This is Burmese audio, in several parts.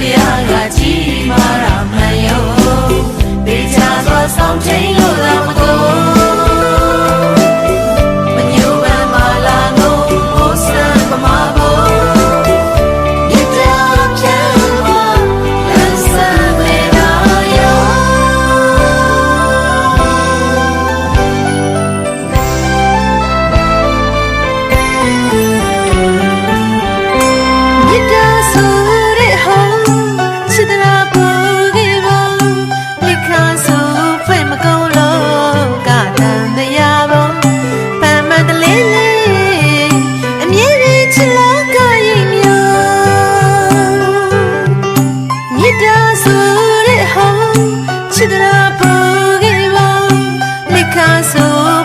တရားကကြီးမာတာ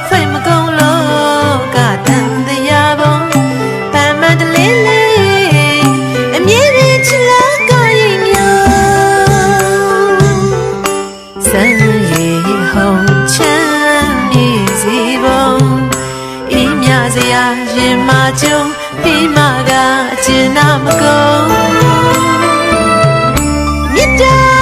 ဖိတ်မကုန်လို့ကတန်တရားပေါ်ပန်းမတလေးလေးအမြင်ရင်ချလာကရင်မျိုးစံရီဟုံချမ်းမြေစီပေါ်ဤမြစရာရင်မကြုံပြီးမှကအကျဉ်းနာမကုန်မြတ်တာ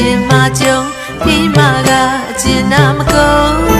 ရင်မကြုံဒီမှာကအကျဉ်းနာမကုန်